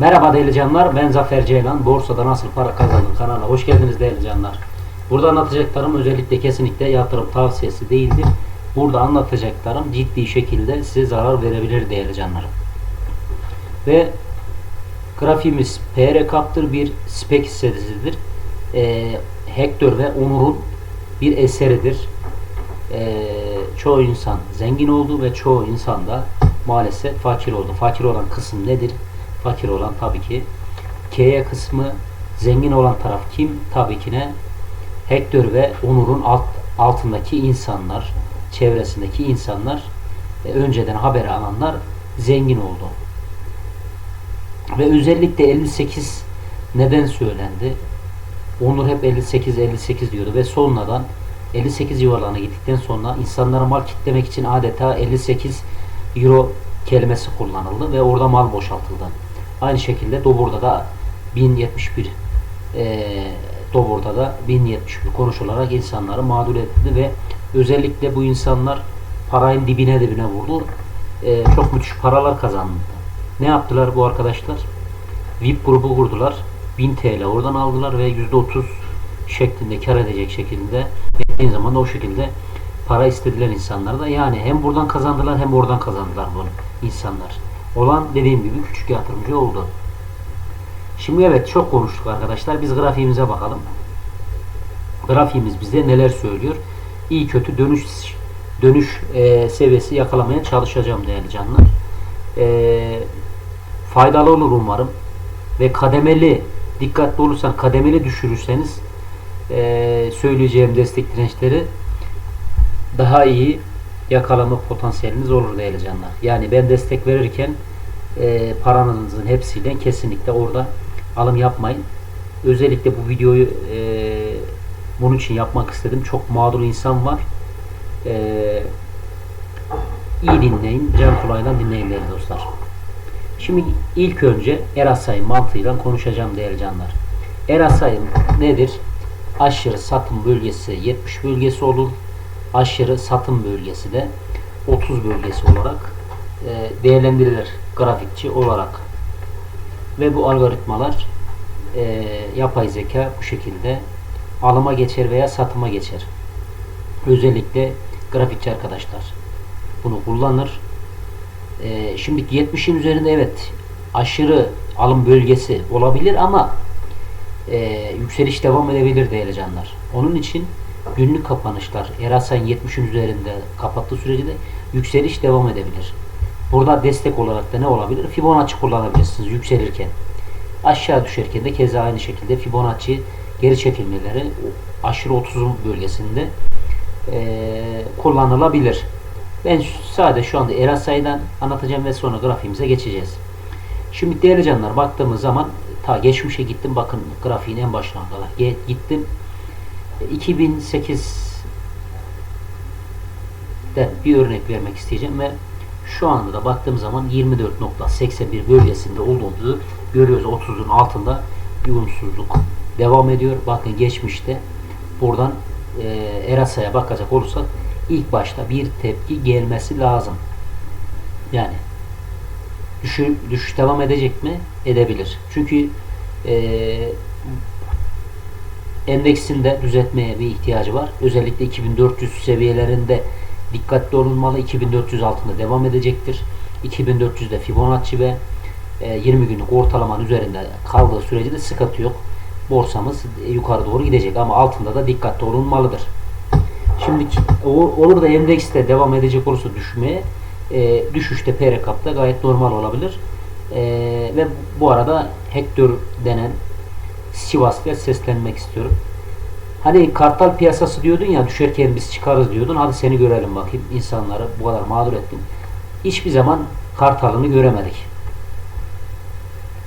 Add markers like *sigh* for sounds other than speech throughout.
Merhaba değerli canlar, ben Zafer Ceylan. Borsada Nasıl Para Kazandım kanalına hoş geldiniz değerli canlar. Burada anlatacaklarım özellikle kesinlikle yatırım tavsiyesi değildir. Burada anlatacaklarım ciddi şekilde size zarar verebilir değerli canlarım. Ve grafiğimiz PR kaptır bir spek hissesidir. Ee, Hector ve Onur'un bir eseridir. Ee, çoğu insan zengin oldu ve çoğu insan da maalesef fakir oldu. Fakir olan kısım nedir? Fakir olan tabii ki K kısmı zengin olan taraf kim? Tabii ki ne? Hector ve Onur'un alt, altındaki insanlar, çevresindeki insanlar e, önceden haber alanlar zengin oldu. Ve özellikle 58 neden söylendi? Onur hep 58 58 diyordu ve sonradan 58 yuvarlarına gittikten sonra insanlara mal kitlemek için adeta 58 euro kelimesi kullanıldı ve orada mal boşaltıldı. Aynı şekilde Dobur'da da 1071 e, Dobur'da da 1071 konuşularak insanları mağdur etti ve özellikle bu insanlar parayın dibine dibine vurdu. E, çok müthiş paralar kazandı. Ne yaptılar bu arkadaşlar? VIP grubu kurdular. 1000 TL oradan aldılar ve %30 şeklinde kar edecek şekilde aynı zamanda o şekilde para istediler insanlara da. Yani hem buradan kazandılar hem oradan kazandılar bunu insanlar. Olan dediğim gibi küçük yatırımcı oldu. Şimdi evet çok konuştuk arkadaşlar. Biz grafiğimize bakalım. Grafiğimiz bize neler söylüyor? İyi kötü dönüş dönüş e, seviyesi yakalamaya çalışacağım değerli canlar. E, faydalı olur umarım. Ve kademeli dikkatli olursan kademeli düşürürseniz e, söyleyeceğim destek dirençleri daha iyi yakalama potansiyeliniz olur değerli canlar. Yani ben destek verirken e, paranızın hepsiyle kesinlikle orada alım yapmayın. Özellikle bu videoyu e, bunun için yapmak istedim. Çok mağdur insan var. E, iyi dinleyin. Can kulağıyla dinleyin değerli dostlar. Şimdi ilk önce Erasay mantığıyla konuşacağım değerli canlar. Erasay nedir? Aşırı satım bölgesi 70 bölgesi olur. Aşırı satım bölgesi de 30 bölgesi olarak e, değerlendirilir grafikçi olarak. Ve bu algoritmalar e, yapay zeka bu şekilde alıma geçer veya satıma geçer. Özellikle grafikçi arkadaşlar bunu kullanır. E, şimdi 70'in üzerinde evet aşırı alım bölgesi olabilir ama e, yükseliş devam edebilir değerli canlar. Onun için günlük kapanışlar Erasan 70'in üzerinde kapattığı sürece de yükseliş devam edebilir. Burada destek olarak da ne olabilir? Fibonacci kullanabilirsiniz yükselirken. Aşağı düşerken de keza aynı şekilde Fibonacci geri çekilmeleri aşırı 30 bölgesinde e, kullanılabilir. Ben sadece şu anda Erasay'dan anlatacağım ve sonra grafiğimize geçeceğiz. Şimdi değerli canlar baktığımız zaman ta geçmişe gittim. Bakın grafiğin en başına kadar gittim. 2008'de bir örnek vermek isteyeceğim ve şu anda da baktığım zaman 24.81 bölgesinde olduğumuzu görüyoruz. 30'un altında uyumsuzluk devam ediyor. Bakın geçmişte buradan e, Erasa'ya bakacak olursak ilk başta bir tepki gelmesi lazım. Yani düşüş, düşüş devam edecek mi? Edebilir. Çünkü e, endeksinde düzeltmeye bir ihtiyacı var. Özellikle 2400 seviyelerinde dikkatli olunmalı. 2400 altında devam edecektir. 2400'de Fibonacci ve 20 günlük ortalamanın üzerinde kaldığı sürece de sıkıntı yok. Borsamız yukarı doğru gidecek ama altında da dikkatli olunmalıdır. Şimdi olur da endekste devam edecek olursa düşmeye e, düşüşte PR kapta gayet normal olabilir. E, ve bu arada Hector denen Sivas'ta seslenmek istiyorum. Hani kartal piyasası diyordun ya düşerken biz çıkarız diyordun. Hadi seni görelim bakayım. insanları bu kadar mağdur ettin. Hiçbir zaman kartalını göremedik.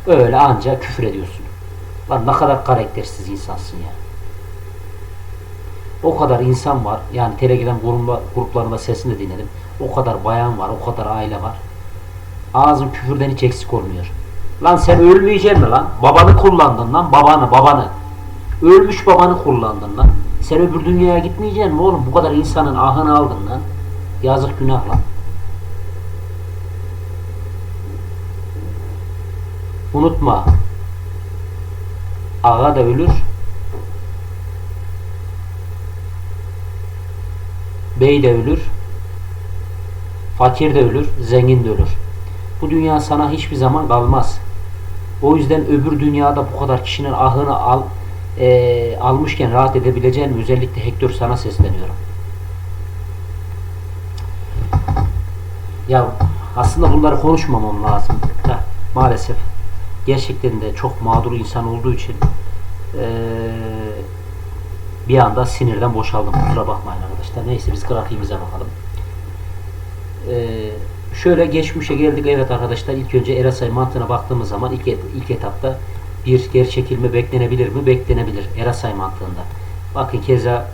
Öyle ancak küfür ediyorsun. Lan ne kadar karaktersiz insansın ya. O kadar insan var. Yani Telegram gruplarında sesini de dinledim. O kadar bayan var. O kadar aile var. Ağzın küfürden hiç eksik olmuyor. Lan sen ölmeyeceksin mi lan? Babanı kullandın lan. Babanı babanı. Ölmüş babanı kullandın lan. Sen öbür dünyaya gitmeyeceksin mi oğlum? Bu kadar insanın ahını aldın lan. Yazık günah lan. Unutma. Ağa da ölür. Bey de ölür. Fakir de ölür. Zengin de ölür. Bu dünya sana hiçbir zaman kalmaz. O yüzden öbür dünyada bu kadar kişinin ahını al, e, almışken rahat edebileceğin özellikle Hector sana sesleniyorum. Ya aslında bunları konuşmamam lazım. Da, maalesef gerçekten de çok mağdur insan olduğu için eee, bir anda sinirden boşaldım. Kusura bakmayın arkadaşlar. Neyse biz grafiğimize bakalım. Eee, şöyle geçmişe geldik. Evet arkadaşlar ilk önce Erasay mantığına baktığımız zaman ilk, et- ilk etapta bir geri çekilme beklenebilir mi? Beklenebilir. Erasay mantığında. Bakın keza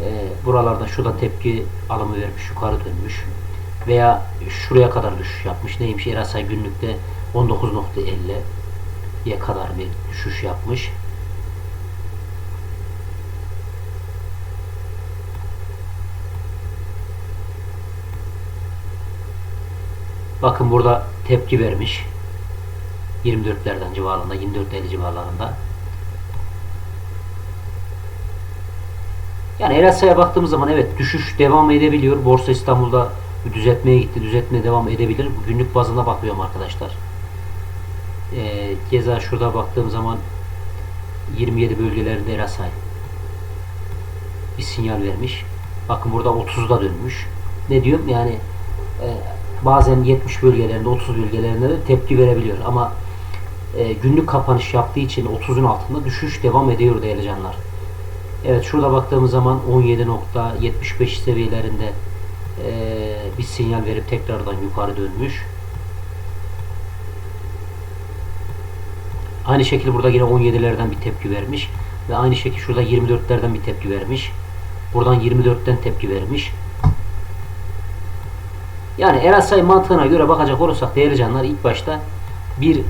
e, buralarda şurada tepki alımı vermiş, yukarı dönmüş. Veya şuraya kadar düşüş yapmış. Neymiş? Erasay günlükte 19.50'ye kadar bir düşüş yapmış. Bakın burada tepki vermiş. 24'lerden civarında, 24.50 civarlarında. Yani Erasa'ya baktığımız zaman evet düşüş devam edebiliyor. Borsa İstanbul'da düzeltmeye gitti. Düzeltmeye devam edebilir. Günlük bazında bakıyorum arkadaşlar. Ee, keza şurada baktığım zaman 27 bölgelerinde Erasay bir sinyal vermiş. Bakın burada 30'da dönmüş. Ne diyorum? Yani e, bazen 70 bölgelerinde 30 bölgelerinde de tepki verebiliyor. Ama e, günlük kapanış yaptığı için 30'un altında düşüş devam ediyor değerli canlar. Evet şurada baktığımız zaman 17.75 seviyelerinde eee, bir sinyal verip tekrardan yukarı dönmüş. Aynı şekilde burada yine 17'lerden bir tepki vermiş. Ve aynı şekilde şurada 24'lerden bir tepki vermiş. Buradan 24'ten tepki vermiş. Yani Erasay mantığına göre bakacak olursak değerli canlar ilk başta bir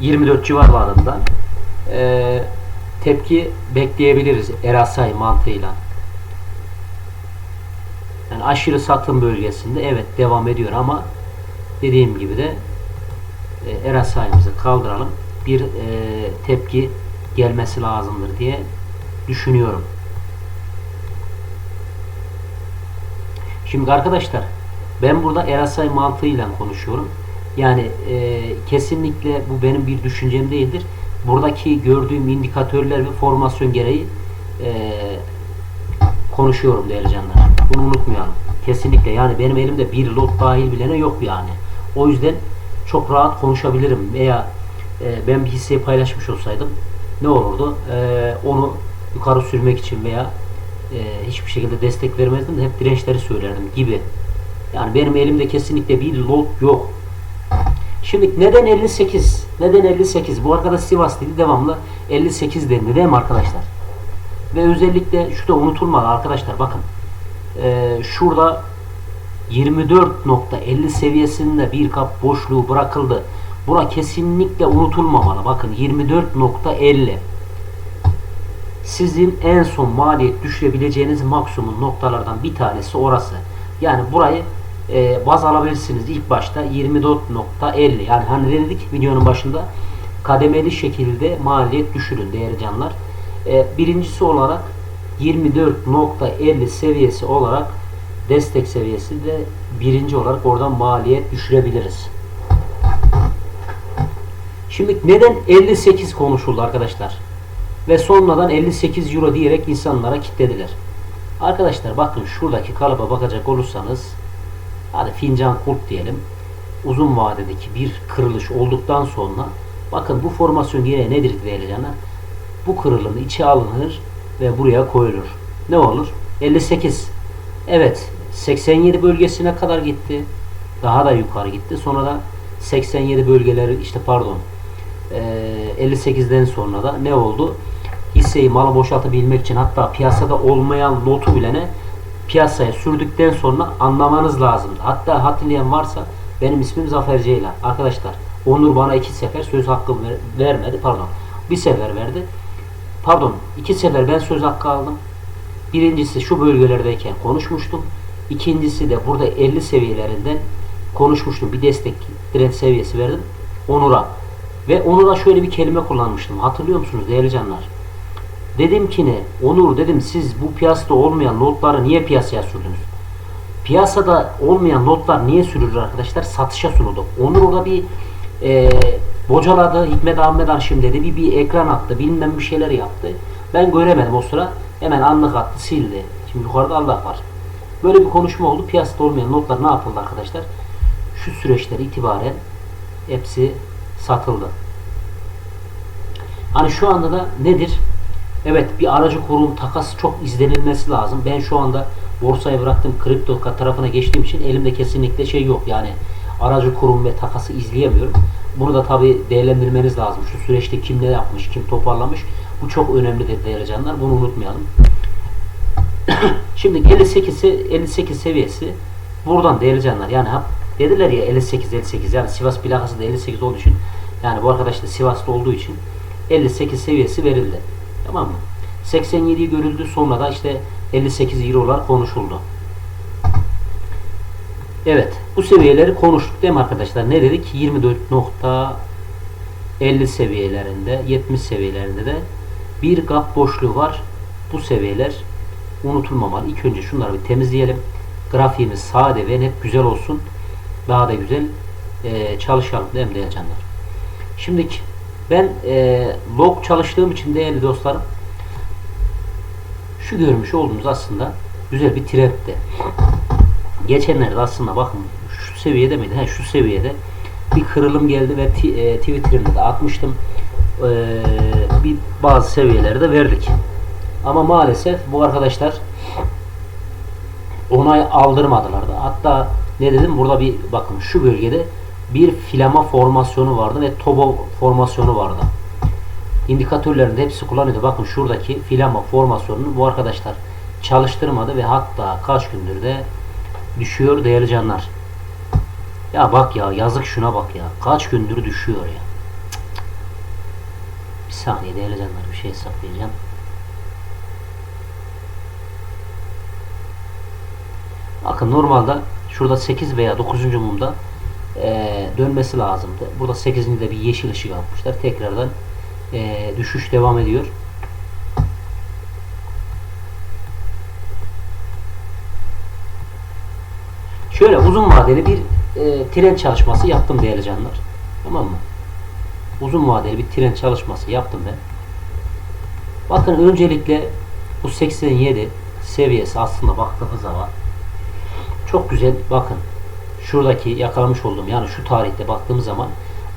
24 civarlarında eee tepki bekleyebiliriz Erasay mantığıyla. Yani aşırı satım bölgesinde evet devam ediyor ama dediğim gibi de e, Erasay'ımızı kaldıralım. Bir e, tepki gelmesi lazımdır diye düşünüyorum. Şimdi arkadaşlar ben burada Erasay mantığıyla konuşuyorum. Yani e, kesinlikle bu benim bir düşüncem değildir. Buradaki gördüğüm indikatörler ve formasyon gereği e, konuşuyorum değerli canlar. Bunu unutmayalım. Kesinlikle yani benim elimde bir lot dahil bilene yok yani. O yüzden çok rahat konuşabilirim veya e, ben bir hisseyi paylaşmış olsaydım ne olurdu? E, onu yukarı sürmek için veya e, hiçbir şekilde destek vermezdim de hep dirençleri söylerdim gibi. Yani benim elimde kesinlikle bir lot yok. Şimdi neden 58? Neden 58? Bu arkadaş Sivas dedi devamlı 58 dendi değil mi arkadaşlar? Ve özellikle şu da unutulmalı arkadaşlar bakın. Ee, şurada 24.50 seviyesinde bir kap boşluğu bırakıldı. Bura kesinlikle unutulmamalı. Bakın 24.50 sizin en son maliyet düşürebileceğiniz maksimum noktalardan bir tanesi orası. Yani burayı e, baz alabilirsiniz ilk başta 24.50 yani hani dedik videonun başında kademeli şekilde maliyet düşürün değerli canlar. E, birincisi olarak 24.50 seviyesi olarak destek seviyesi de birinci olarak oradan maliyet düşürebiliriz. Şimdi neden 58 konuşuldu arkadaşlar? Ve sonradan 58 euro diyerek insanlara kitlediler. Arkadaşlar bakın şuradaki kalıba bakacak olursanız hadi fincan kurt diyelim. Uzun vadedeki bir kırılış olduktan sonra bakın bu formasyon yine nedir canlar? Bu kırılımı içe alınır ve buraya koyulur. Ne olur? 58. Evet 87 bölgesine kadar gitti. Daha da yukarı gitti. Sonra da 87 bölgeleri işte pardon eee, 58'den sonra da ne oldu? Hisseyi malı boşaltabilmek için hatta piyasada olmayan lotu bilene piyasaya sürdükten sonra anlamanız lazımdı. Hatta hatırlayan varsa benim ismim Zafer Ceylan. Arkadaşlar Onur bana iki sefer söz hakkı ver- vermedi. Pardon. Bir sefer verdi. Pardon. iki sefer ben söz hakkı aldım. Birincisi şu bölgelerdeyken konuşmuştum. İkincisi de burada 50 seviyelerinden konuşmuştum. Bir destek direnç seviyesi verdim. Onur'a. Ve Onur'a şöyle bir kelime kullanmıştım. Hatırlıyor musunuz değerli canlar? Dedim ki ne? Onur dedim siz bu piyasada olmayan notları niye piyasaya sürdünüz? Piyasada olmayan notlar niye sürülür arkadaşlar? Satışa sunuldu. Onur orada bir e, bocaladı. Hikmet Ahmet Arşim dedi. Bir, bir ekran attı. Bilmem bir şeyler yaptı. Ben göremedim o sıra. Hemen anlık attı. Sildi. Şimdi yukarıda Allah var. Böyle bir konuşma oldu. Piyasada olmayan notlar ne yapıldı arkadaşlar? Şu süreçler itibaren hepsi satıldı. Hani şu anda da nedir? Evet bir aracı kurum takası çok izlenilmesi lazım. Ben şu anda borsayı bıraktım kripto tarafına geçtiğim için elimde kesinlikle şey yok. Yani aracı kurum ve takası izleyemiyorum. Bunu da tabi değerlendirmeniz lazım. Şu süreçte kim ne yapmış, kim toparlamış. Bu çok önemlidir değerli canlar. Bunu unutmayalım. *coughs* Şimdi 58 58 seviyesi buradan değerli canlar. Yani dediler ya 58 58 yani Sivas plakası da 58 olduğu için yani bu arkadaş da Sivas'ta olduğu için 58 seviyesi verildi. Tamam mı? 87 görüldü sonra da işte 58 eurolar konuşuldu. Evet. Bu seviyeleri konuştuk değil mi arkadaşlar? Ne dedik? 24.50 seviyelerinde 70 seviyelerinde de bir gap boşluğu var. Bu seviyeler unutulmamalı. İlk önce şunları bir temizleyelim. Grafiğimiz sade ve net güzel olsun. Daha da güzel e, çalışalım değil mi değerli canlar? Ben e, log çalıştığım için değerli dostlarım şu görmüş olduğumuz aslında güzel bir trendti. Geçenlerde aslında bakın şu seviyede miydi? He, şu seviyede bir kırılım geldi ve e, Twitter'ımda da atmıştım. E, bir bazı seviyelerde verdik. Ama maalesef bu arkadaşlar onay aldırmadılar da. Hatta ne dedim? Burada bir bakın şu bölgede bir filama formasyonu vardı ve tobo formasyonu vardı. İndikatörlerinde hepsi kullanıyordu. Bakın şuradaki filama formasyonunu bu arkadaşlar çalıştırmadı ve hatta kaç gündür de düşüyor değerli canlar. Ya bak ya yazık şuna bak ya. Kaç gündür düşüyor ya. Bir saniye değerli canlar bir şey hesaplayacağım. Bakın normalde şurada 8 veya 9. mumda e, dönmesi lazımdı. Burada 8'inde bir yeşil ışık yapmışlar. Tekrardan e, düşüş devam ediyor. Şöyle uzun vadeli bir e, tren çalışması yaptım değerli canlar. Tamam mı? Uzun vadeli bir tren çalışması yaptım ben. Bakın öncelikle bu 87 seviyesi aslında baktığımız zaman çok güzel bakın şuradaki yakalamış olduğum yani şu tarihte baktığımız zaman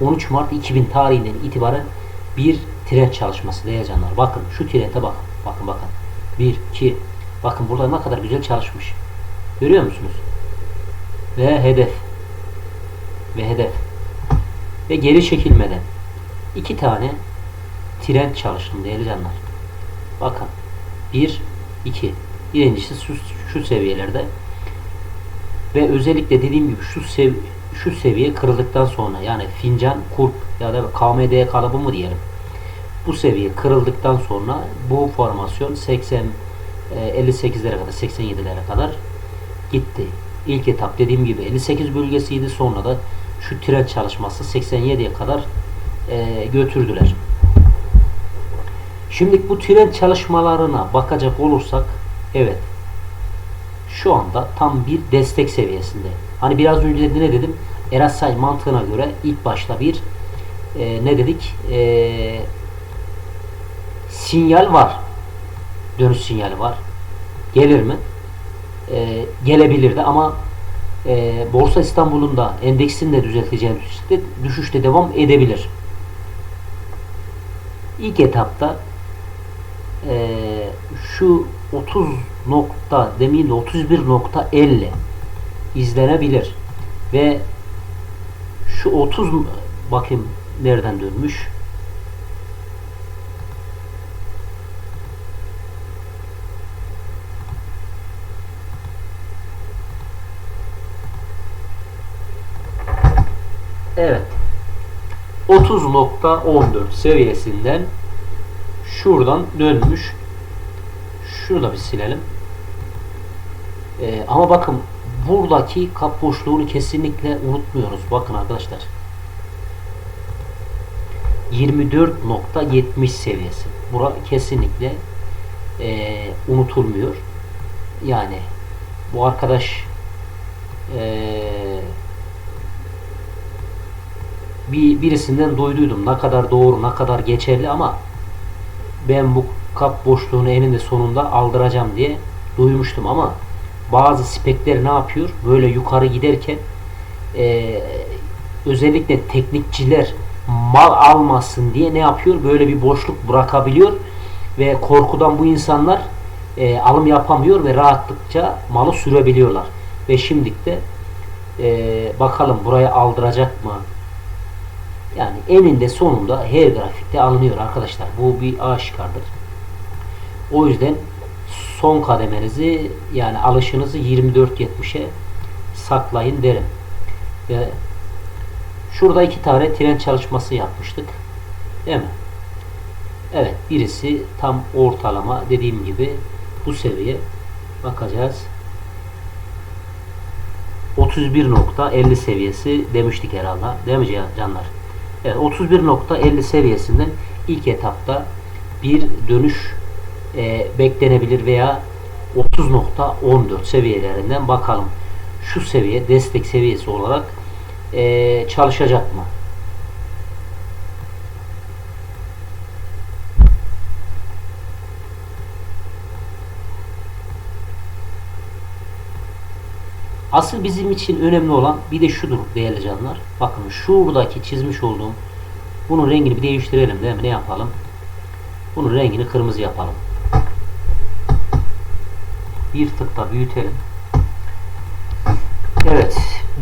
13 Mart 2000 tarihinden itibaren bir trend çalışması değerli canlar. Bakın şu trende bakın. Bakın bakın. 1, 2. Bakın burada ne kadar güzel çalışmış. Görüyor musunuz? Ve hedef. Ve hedef. Ve geri çekilmeden iki tane trend çalıştım değerli canlar. Bakın. 1, 2. Birincisi şu seviyelerde ve özellikle dediğim gibi şu sev şu seviye kırıldıktan sonra yani fincan kurp ya da KMD kalıbı mı diyelim bu seviye kırıldıktan sonra bu formasyon 80 58'lere kadar 87'lere kadar gitti. İlk etap dediğim gibi 58 bölgesiydi. Sonra da şu tren çalışması 87'ye kadar e, götürdüler. Şimdi bu tren çalışmalarına bakacak olursak evet şu anda tam bir destek seviyesinde. Hani biraz önce de ne dedim? Erasay mantığına göre ilk başta bir e, ne dedik? E, sinyal var. Dönüş sinyali var. Gelir mi? E, gelebilir de ama e, Borsa İstanbul'un da endeksin de düzelteceği düşüşte, düşüşte devam edebilir. İlk etapta e, şu 30 nokta demin de 31.50 izlenebilir ve şu 30 bakayım nereden dönmüş Evet. 30.14 seviyesinden şuradan dönmüş. Şunu da bir silelim. Ee, ama bakın buradaki kap boşluğunu kesinlikle unutmuyoruz. Bakın arkadaşlar. 24.70 seviyesi. Bura kesinlikle e, unutulmuyor. Yani bu arkadaş e, bir birisinden duyduydum. Ne kadar doğru, ne kadar geçerli ama ben bu kap boşluğunu eninde sonunda aldıracağım diye duymuştum ama bazı spekler ne yapıyor? Böyle yukarı giderken e, özellikle teknikçiler mal almasın diye ne yapıyor? Böyle bir boşluk bırakabiliyor ve korkudan bu insanlar e, alım yapamıyor ve rahatlıkça malı sürebiliyorlar. Ve şimdilik de e, bakalım buraya aldıracak mı? Yani eninde sonunda her grafikte alınıyor arkadaşlar. Bu bir aşikardır. O yüzden son kademenizi yani alışınızı 24.70'e saklayın derim. Ve şurada iki tane tren çalışması yapmıştık. Değil mi? Evet birisi tam ortalama dediğim gibi bu seviye bakacağız. 31.50 seviyesi demiştik herhalde. Değil mi canlar? Evet 31.50 seviyesinden ilk etapta bir dönüş e, beklenebilir veya 30.14 seviyelerinden bakalım. Şu seviye destek seviyesi olarak e, çalışacak mı? Asıl bizim için önemli olan bir de şudur değerli canlar. Bakın şuradaki çizmiş olduğum bunun rengini bir değiştirelim değil mi? Ne yapalım? Bunun rengini kırmızı yapalım. Bir tık da büyütelim. Evet.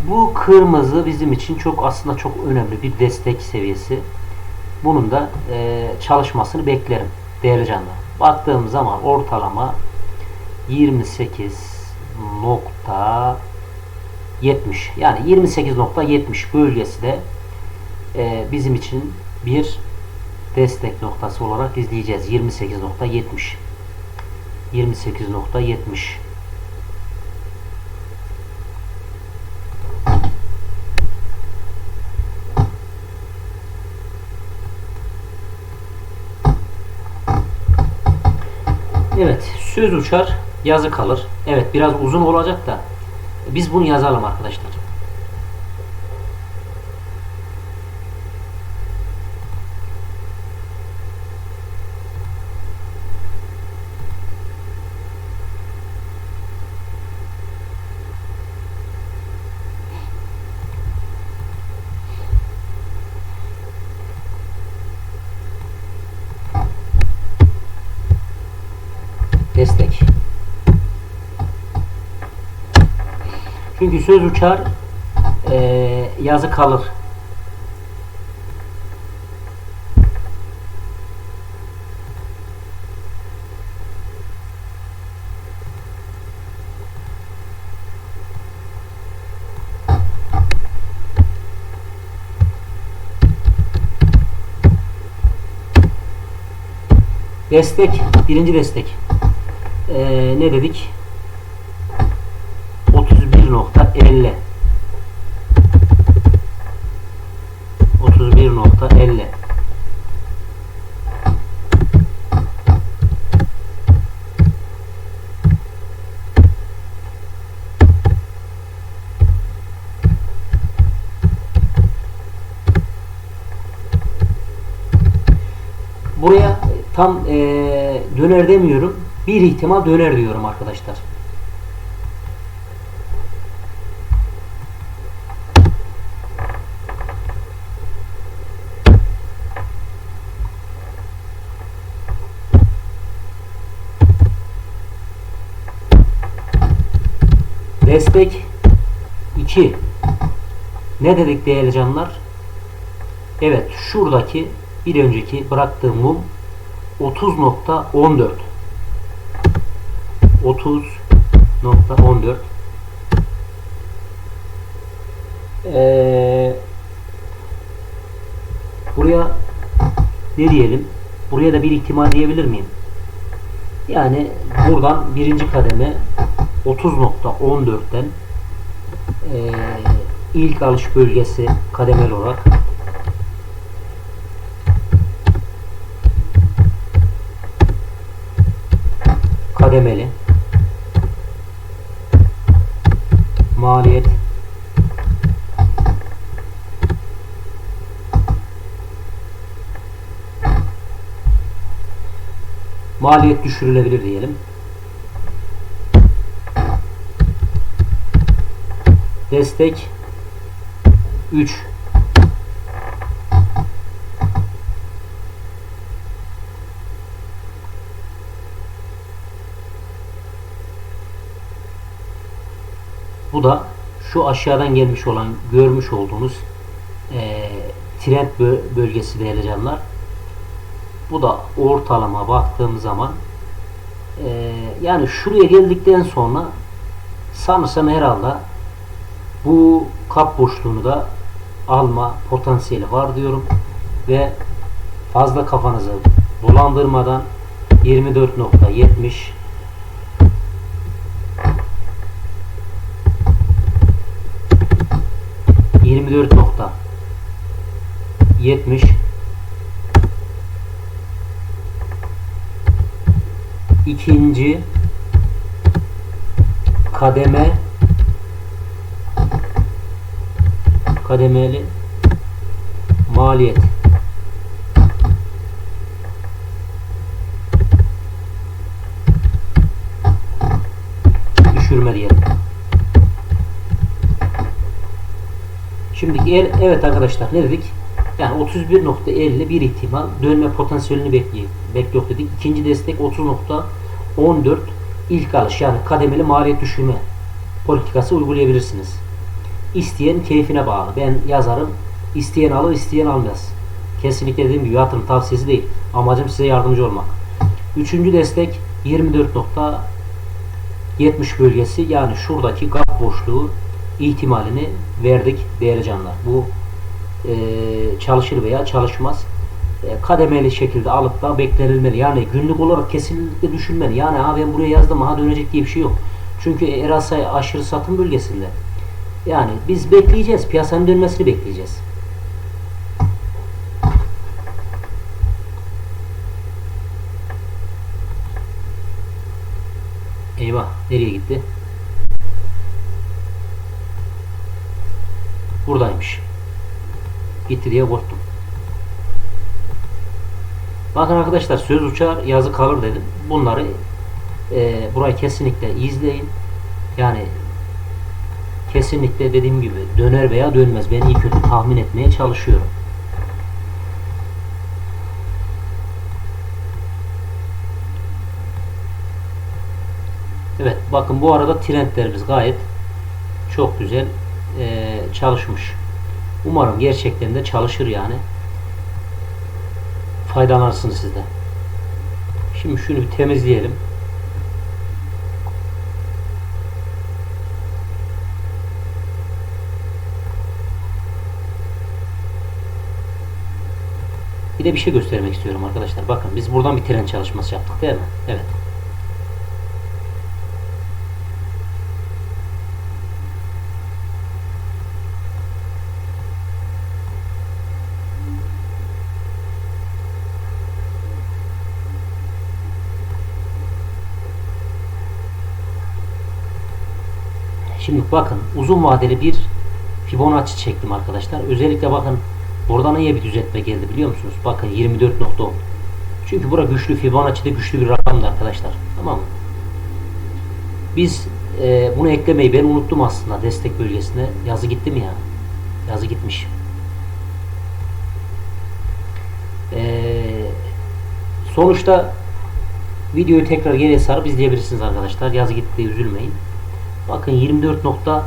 Bu kırmızı bizim için çok aslında çok önemli bir destek seviyesi. Bunun da e, çalışmasını beklerim değerli canlar. Baktığım zaman ortalama 28 nokta 70 yani 28.70 bölgesi de e, bizim için bir destek noktası olarak izleyeceğiz. 28.70 28.70 Evet, söz uçar, yazı kalır. Evet, biraz uzun olacak da biz bunu yazalım arkadaşlar. destek. Çünkü söz uçar, e, yazı kalır. Destek, birinci destek. Ee, ne dedik? 31.50 31.50 Buraya tam e, döner demiyorum. Bir ihtimal döner diyorum arkadaşlar. Destek 2 ne dedik değerli canlar? Evet şuradaki bir önceki bıraktığım mum 30.14 30.14 ee, buraya ne diyelim? Buraya da bir ihtimal diyebilir miyim? Yani buradan birinci kademe 30.14'ten e, ilk alış bölgesi kademeli olarak. Kademeli. Maliyet. Maliyet düşürülebilir diyelim. Destek 3 Bu da şu aşağıdan gelmiş olan görmüş olduğunuz e, trend bö- bölgesi değerli canlar. Bu da ortalama baktığım zaman e, yani şuraya geldikten sonra sanırsam herhalde bu kap boşluğunu da alma potansiyeli var diyorum ve fazla kafanızı bulandırmadan 24.70 24 nokta 70 ikinci kademe kademeli maliyet düşürme diyelim. Şimdi el- evet arkadaşlar ne dedik? Yani 31.50 bir ihtimal dönme potansiyelini bekliyor. Bekliyor dedik. İkinci destek 30.14 ilk alış yani kademeli maliyet düşürme politikası uygulayabilirsiniz. İsteyen keyfine bağlı. Ben yazarım. İsteyen alır, isteyen almaz. Kesinlikle dediğim gibi yatırım tavsiyesi değil. Amacım size yardımcı olmak. Üçüncü destek 24.70 bölgesi yani şuradaki gap boşluğu ihtimalini verdik değerli canlar. Bu e, çalışır veya çalışmaz. E, kademeli şekilde alıp da beklenilmeli. Yani günlük olarak kesinlikle düşünmeli. Yani ha ben buraya yazdım ha dönecek diye bir şey yok. Çünkü Erasay aşırı satım bölgesinde. Yani biz bekleyeceğiz. Piyasanın dönmesini bekleyeceğiz. Eyvah. Nereye gitti? Buradaymış. Gitti diye korktum. Bakın arkadaşlar söz uçar yazı kalır dedim. Bunları e, burayı kesinlikle izleyin. Yani kesinlikle dediğim gibi döner veya dönmez. Ben iyi kötü tahmin etmeye çalışıyorum. Evet bakın bu arada trendlerimiz gayet çok güzel e, çalışmış. Umarım gerçekten de çalışır yani. Faydalanırsınız siz de. Şimdi şunu bir temizleyelim. De bir şey göstermek istiyorum arkadaşlar. Bakın biz buradan bir tren çalışması yaptık değil mi? Evet. Şimdi bakın uzun vadeli bir Fibonacci çektim arkadaşlar. Özellikle bakın burada niye bir düzeltme geldi biliyor musunuz? Bakın 24.10. Çünkü bura güçlü Fibonacci'de güçlü bir rakamdı arkadaşlar. Tamam mı? Biz e, bunu eklemeyi ben unuttum aslında destek bölgesine. Yazı gitti mi ya? Yazı gitmiş. E, sonuçta videoyu tekrar geriye sarıp izleyebilirsiniz arkadaşlar. Yazı gitti üzülmeyin. Bakın 24 nokta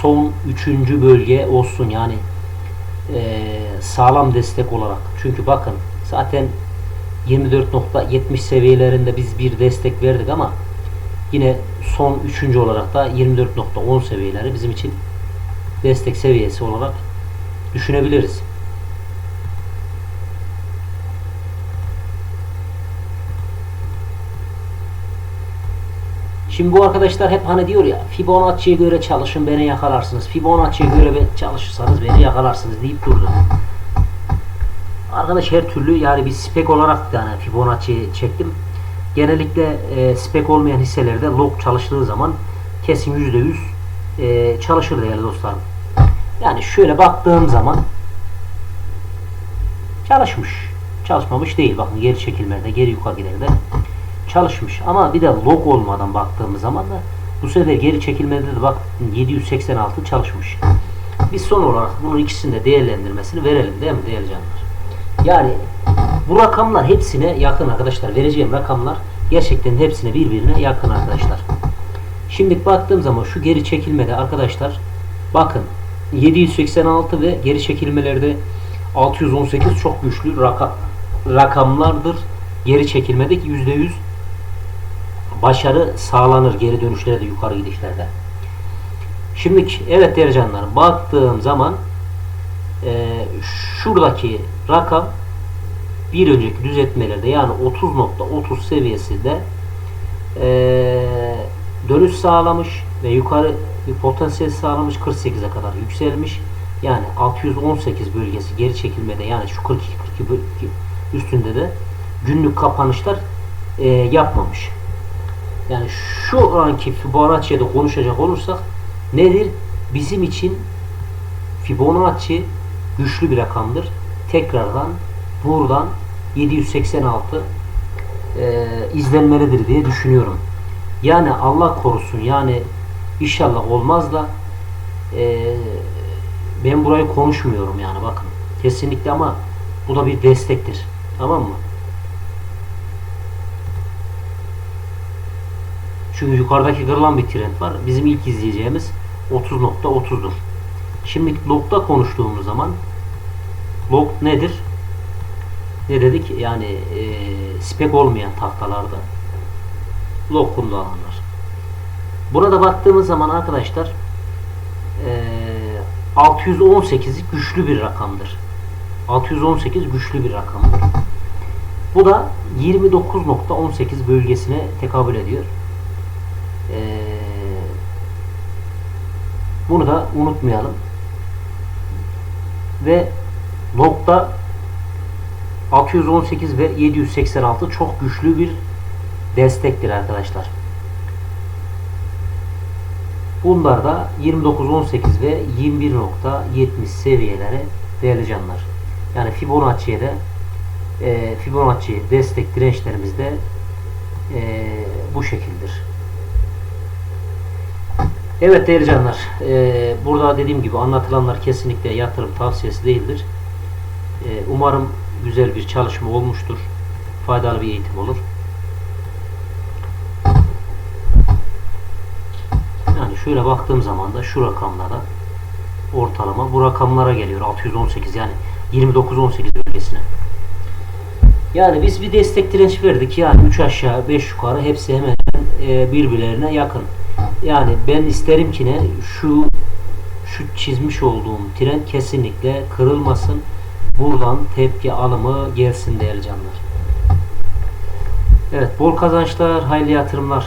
son 3. bölge olsun yani e, sağlam destek olarak. Çünkü bakın zaten 24.70 seviyelerinde biz bir destek verdik ama yine son 3. olarak da 24.10 seviyeleri bizim için destek seviyesi olarak düşünebiliriz. Şimdi bu arkadaşlar hep hani diyor ya Fibonacci'ye göre çalışın beni yakalarsınız. Fibonacci'ye göre çalışırsanız beni yakalarsınız deyip durdu. Arkadaş her türlü yani bir spek olarak yani Fibonacci çektim. genellikle e, spek olmayan hisselerde log çalıştığı zaman kesin %100 e, çalışır değerli dostlarım. Yani şöyle baktığım zaman çalışmış. Çalışmamış değil. Bakın geri çekilmelerde, geri yukarı giderde çalışmış. Ama bir de log olmadan baktığımız zaman da bu sefer geri çekilmede de bak 786 çalışmış. Biz son olarak bunun ikisini de değerlendirmesini verelim değil mi değerli canlar? Yani bu rakamlar hepsine yakın arkadaşlar. Vereceğim rakamlar gerçekten hepsine birbirine yakın arkadaşlar. Şimdi baktığım zaman şu geri çekilmede arkadaşlar bakın 786 ve geri çekilmelerde 618 çok güçlü raka, rakamlardır. Geri çekilmedeki %100 başarı sağlanır geri dönüşlerde yukarı gidişlerde. Şimdi evet değerli canlarım baktığım zaman e, şuradaki rakam bir önceki düzeltmelerde yani 30.30 seviyesinde e, dönüş sağlamış ve yukarı bir potansiyel sağlamış 48'e kadar yükselmiş. Yani 618 bölgesi geri çekilmede yani şu 42 42 bölge üstünde de günlük kapanışlar e, yapmamış. Yani şu anki Fibonacci'de konuşacak olursak nedir? Bizim için Fibonacci güçlü bir rakamdır. Tekrardan buradan 786 e, izlenmelidir diye düşünüyorum. Yani Allah korusun yani inşallah olmaz da e, ben burayı konuşmuyorum yani bakın. Kesinlikle ama bu da bir destektir. Tamam mı? Çünkü yukarıdaki kırılan bir trend var. Bizim ilk izleyeceğimiz 30.30'dur. Şimdi log'da konuştuğumuz zaman log nedir? Ne dedik? Yani e, spek olmayan tahtalarda log kullanılır. Burada baktığımız zaman arkadaşlar e, 618 güçlü bir rakamdır. 618 güçlü bir rakamdır. Bu da 29.18 bölgesine tekabül ediyor. Ee, bunu da unutmayalım. Ve logda 618 ve 786 çok güçlü bir destektir arkadaşlar. Bunlar da 29.18 ve 21.70 seviyeleri değerli canlar. Yani Fibonacci'ye de e, Fibonacci destek dirençlerimiz de e, bu şekildir. Evet değerli canlar, e, burada dediğim gibi anlatılanlar kesinlikle yatırım tavsiyesi değildir. E, umarım güzel bir çalışma olmuştur. Faydalı bir eğitim olur. Yani şöyle baktığım zaman da şu rakamlara ortalama bu rakamlara geliyor. 618 yani 29-18 bölgesine. Yani biz bir destek direnç verdik. Yani 3 aşağı 5 yukarı hepsi hemen e, birbirlerine yakın. Yani ben isterim ki ne şu şu çizmiş olduğum trend kesinlikle kırılmasın. Buradan tepki alımı gelsin değerli canlar. Evet bol kazançlar, hayırlı yatırımlar.